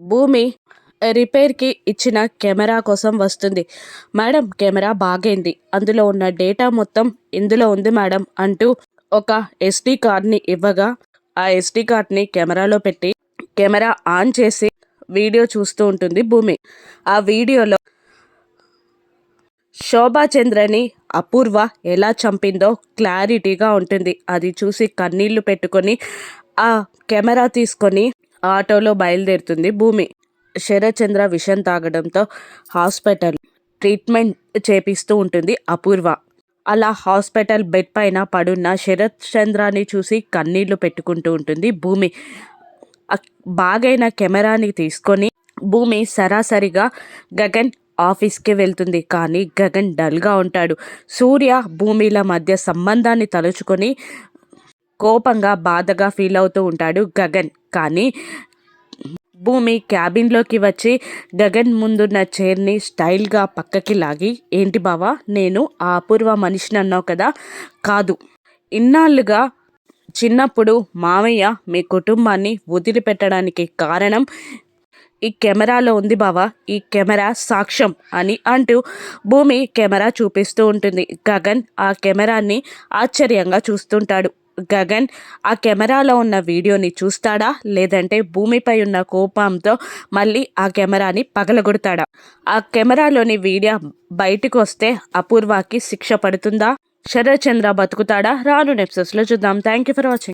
భూమి రిపేర్కి ఇచ్చిన కెమెరా కోసం వస్తుంది. మేడం కెమెరా బాగైంది. అందులో ఉన్న డేటా మొత్తం ఇందులో ఉంది మేడం అంటూ ఒక ఎస్డి కార్డ్ని ఇవ్వగా ఆ ఎస్డి కార్డ్ని కెమెరాలో పెట్టి కెమెరా ఆన్ చేసి వీడియో చూస్తూ ఉంటుంది భూమి. ఆ వీడియోలో శోభాచంద్రని అపూర్వ ఎలా చంపిందో క్లారిటీగా ఉంటుంది. అది చూసి కన్నీళ్ళు పెట్టుకొని ఆ కెమెరా తీసుకొని ఆటోలో బయలుదేరుతుంది భూమి. శరత్చంద్ర విషం తాగడంతో హాస్పిటల్ ట్రీట్మెంట్ చేపిస్తూ ఉంటుంది అపూర్వ. అలా హాస్పిటల్ బెడ్ పైన పడున్న శరత్ చంద్రాన్ని చూసి కన్నీళ్ళు పెట్టుకుంటూ ఉంటుంది భూమి. బాగైన కెమెరాని తీసుకొని భూమి సరాసరిగా గగన్ ఆఫీస్కి వెళ్తుంది. కానీ గగన్ డల్గా ఉంటాడు. సూర్య భూమిల మధ్య సంబంధాన్ని తలుచుకొని కోపంగా బాధగా ఫీల్ అవుతూ ఉంటాడు గగన్. కానీ భూమి క్యాబిన్లోకి వచ్చి గగన్ ముందున్న చైర్ని స్టైల్గా పక్కకి లాగి ఏంటి బావా నేను ఆ అపూర్వ మనిషిని అన్నావు కదా? కాదు. ఇన్నాళ్ళుగా చిన్నప్పుడు మామయ్య మీ కుటుంబాన్ని వదిలిపెట్టడానికి కారణం ఈ కెమెరాలో ఉంది బావా ఈ కెమెరా సాక్ష్యం అని అంటూ భూమి కెమెరా చూపిస్తూ ఉంటుంది. గగన్ ఆ కెమెరాని ఆశ్చర్యంగా చూస్తుంటాడు. గగన్ ఆ కెమెరాలో ఉన్న వీడియోని చూస్తాడా? లేదంటే భూమిపై ఉన్న కోపంతో మళ్ళీ ఆ కెమెరాని పగలగొడతాడా? ఆ కెమెరాలోని వీడియో బయటకు వస్తే అపూర్వాకి శిక్ష పడుతుందా? శరత్ చంద్ర బతుకుతాడా? రాను నెప్సెస్లో చూద్దాం. Thank you for watching